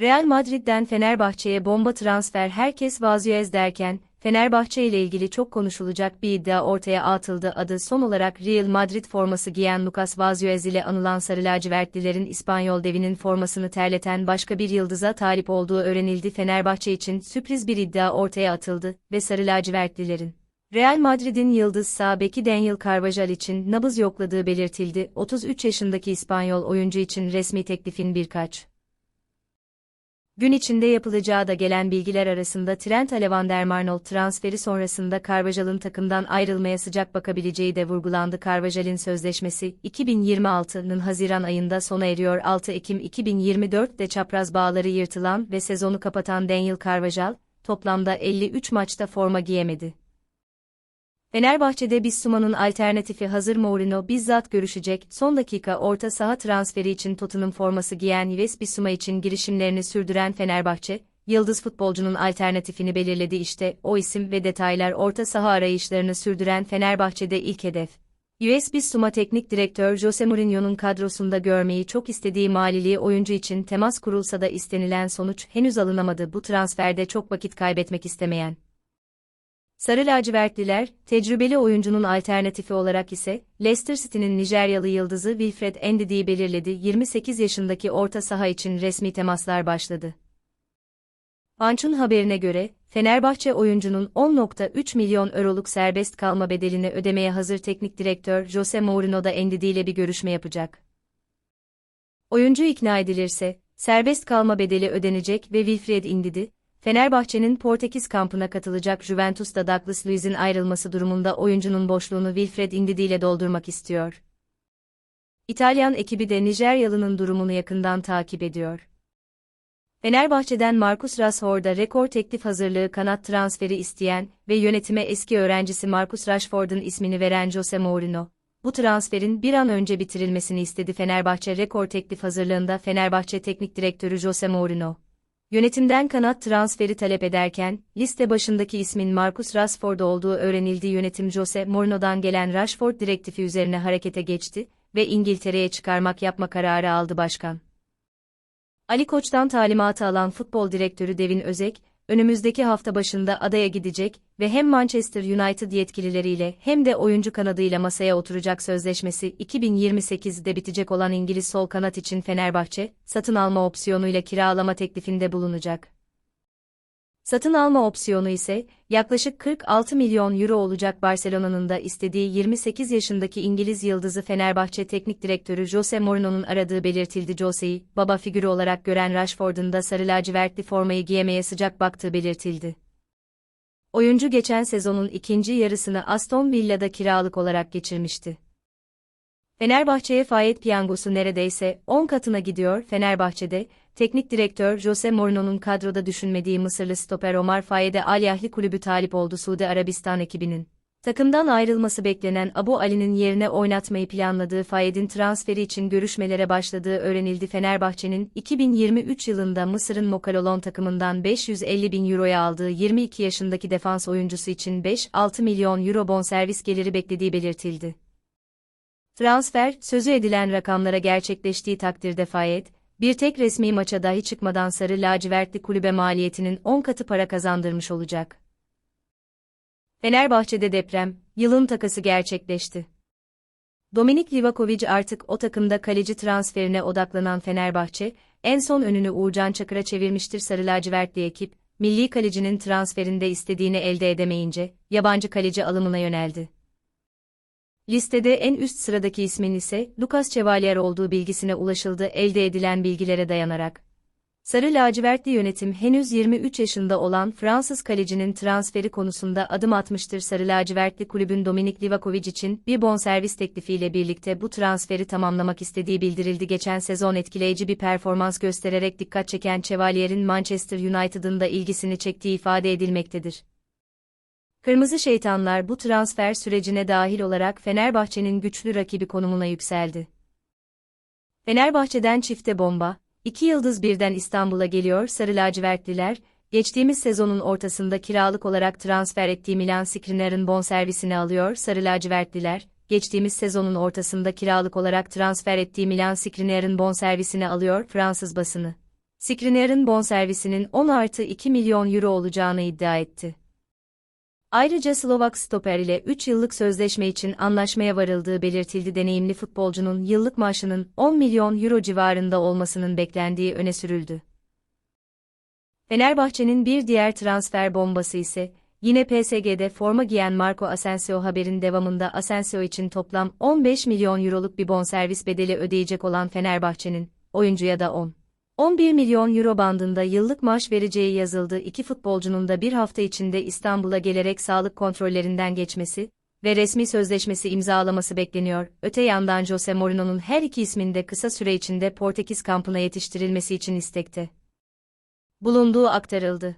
Real Madrid'den Fenerbahçe'ye bomba transfer herkes Vazquez derken, Fenerbahçe ile ilgili çok konuşulacak bir iddia ortaya atıldı. Adı son olarak Real Madrid forması giyen Lucas Vazquez ile anılan Sarı Lacivertlilerin İspanyol devinin formasını terleten başka bir yıldıza talip olduğu öğrenildi. Fenerbahçe için sürpriz bir iddia ortaya atıldı ve Sarı Lacivertlilerin Real Madrid'in yıldız sağ beki Daniel Carvajal için nabız yokladığı belirtildi. 33 yaşındaki İspanyol oyuncu için resmi teklifin birkaç gün içinde yapılacağı da gelen bilgiler arasında Trent Alexander-Arnold transferi sonrasında Carvajal'ın takımdan ayrılmaya sıcak bakabileceği de vurgulandı. Carvajal'in sözleşmesi 2026'nın Haziran ayında sona eriyor. 6 Ekim 2024'de çapraz bağları yırtılan ve sezonu kapatan Daniel Carvajal, toplamda 53 maçta forma giyemedi. Fenerbahçe'de Bissuma'nın alternatifi hazır Mourinho bizzat görüşecek. Son dakika orta saha transferi için Tottenham forması giyen Yves Bissuma için girişimlerini sürdüren Fenerbahçe, yıldız futbolcunun alternatifini belirledi işte o isim ve detaylar orta saha arayışlarını sürdüren Fenerbahçe'de ilk hedef. US Bissuma teknik direktör Jose Mourinho'nun kadrosunda görmeyi çok istediği maliliği oyuncu için temas kurulsa da istenilen sonuç henüz alınamadı. Bu transferde çok vakit kaybetmek istemeyen Sarı lacivertliler, tecrübeli oyuncunun alternatifi olarak ise, Leicester City'nin Nijeryalı yıldızı Wilfred Ndidi'yi belirledi. 28 yaşındaki orta saha için resmi temaslar başladı. Punch'un haberine göre, Fenerbahçe oyuncunun 10.3 milyon euroluk serbest kalma bedelini ödemeye hazır teknik direktör Jose Mourinho da Ndidi ile bir görüşme yapacak. Oyuncu ikna edilirse, serbest kalma bedeli ödenecek ve Wilfred Ndidi, Fenerbahçe'nin Portekiz kampına katılacak Juventus'ta Douglas Luiz'in ayrılması durumunda oyuncunun boşluğunu Wilfred Ndidi ile doldurmak istiyor. İtalyan ekibi de Nijeryalı'nın durumunu yakından takip ediyor. Fenerbahçe'den Marcus Rashford'a rekor teklif hazırlığı kanat transferi isteyen ve yönetime eski öğrencisi Marcus Rashford'un ismini veren Jose Mourinho, bu transferin bir an önce bitirilmesini istedi Fenerbahçe rekor teklif hazırlığında Fenerbahçe Teknik Direktörü Jose Mourinho. Yönetimden kanat transferi talep ederken, liste başındaki ismin Marcus Rashford olduğu öğrenildi yönetim Jose Mourinho'dan gelen Rashford direktifi üzerine harekete geçti ve İngiltere'ye çıkarmak yapma kararı aldı başkan. Ali Koç'tan talimatı alan futbol direktörü Devin Özek, önümüzdeki hafta başında adaya gidecek ve hem Manchester United yetkilileriyle hem de oyuncu kanadıyla masaya oturacak sözleşmesi 2028'de bitecek olan İngiliz sol kanat için Fenerbahçe, satın alma opsiyonuyla kiralama teklifinde bulunacak. Satın alma opsiyonu ise yaklaşık 46 milyon euro olacak Barcelona'nın da istediği 28 yaşındaki İngiliz yıldızı Fenerbahçe Teknik Direktörü Jose Mourinho'nun aradığı belirtildi. Jose'yi baba figürü olarak gören Rashford'un da sarı lacivertli formayı giyemeye sıcak baktığı belirtildi. Oyuncu geçen sezonun ikinci yarısını Aston Villa'da kiralık olarak geçirmişti. Fenerbahçe'ye fayet piyangosu neredeyse 10 katına gidiyor. Fenerbahçe'de, teknik direktör Jose Mourinho'nun kadroda düşünmediği Mısırlı stoper Omar Fayed'e Al Yahli kulübü talip oldu Suudi Arabistan ekibinin. Takımdan ayrılması beklenen Abu Ali'nin yerine oynatmayı planladığı Fayed'in transferi için görüşmelere başladığı öğrenildi. Fenerbahçe'nin 2023 yılında Mısır'ın Mokalolon takımından 550 bin euroya aldığı 22 yaşındaki defans oyuncusu için 5-6 milyon euro bonservis geliri beklediği belirtildi. Transfer, sözü edilen rakamlara gerçekleştiği takdirde Fayed, bir tek resmi maça dahi çıkmadan sarı lacivertli kulübe maliyetinin 10 katı para kazandırmış olacak. Fenerbahçe'de deprem, yılın takası gerçekleşti. Dominik Livakovic artık o takımda kaleci transferine odaklanan Fenerbahçe, en son önünü Uğurcan Çakır'a çevirmiştir sarı lacivertli ekip, milli kalecinin transferinde istediğini elde edemeyince, yabancı kaleci alımına yöneldi. Listede en üst sıradaki ismin ise Lucas Chevalier olduğu bilgisine ulaşıldı elde edilen bilgilere dayanarak. Sarı lacivertli yönetim henüz 23 yaşında olan Fransız kalecinin transferi konusunda adım atmıştır. Sarı lacivertli kulübün Dominik Livakovic için bir bonservis teklifiyle birlikte bu transferi tamamlamak istediği bildirildi. Geçen sezon etkileyici bir performans göstererek dikkat çeken Chevalier'in Manchester United'ın da ilgisini çektiği ifade edilmektedir. Kırmızı Şeytanlar bu transfer sürecine dahil olarak Fenerbahçe'nin güçlü rakibi konumuna yükseldi. Fenerbahçe'den çifte bomba, iki yıldız birden İstanbul'a geliyor Sarı Lacivertliler, geçtiğimiz sezonun ortasında kiralık olarak transfer ettiği Milan Skriniar'ın bonservisini alıyor Sarı Lacivertliler, geçtiğimiz sezonun ortasında kiralık olarak transfer ettiği Milan Skriniar'ın bonservisini alıyor Fransız basını. Skriniar'ın bonservisinin 10 artı 2 milyon euro olacağını iddia etti. Ayrıca Slovak stoper ile 3 yıllık sözleşme için anlaşmaya varıldığı belirtildi deneyimli futbolcunun yıllık maaşının 10 milyon euro civarında olmasının beklendiği öne sürüldü. Fenerbahçe'nin bir diğer transfer bombası ise, yine PSG'de forma giyen Marco Asensio haberin devamında Asensio için toplam 15 milyon euroluk bir bonservis bedeli ödeyecek olan Fenerbahçe'nin, oyuncuya da 10. 11 milyon euro bandında yıllık maaş vereceği yazıldı. İki futbolcunun da bir hafta içinde İstanbul'a gelerek sağlık kontrollerinden geçmesi ve resmi sözleşmesi imzalaması bekleniyor. Öte yandan Jose Mourinho'nun her iki ismin de kısa süre içinde Portekiz kampına yetiştirilmesi için istekte bulunduğu aktarıldı.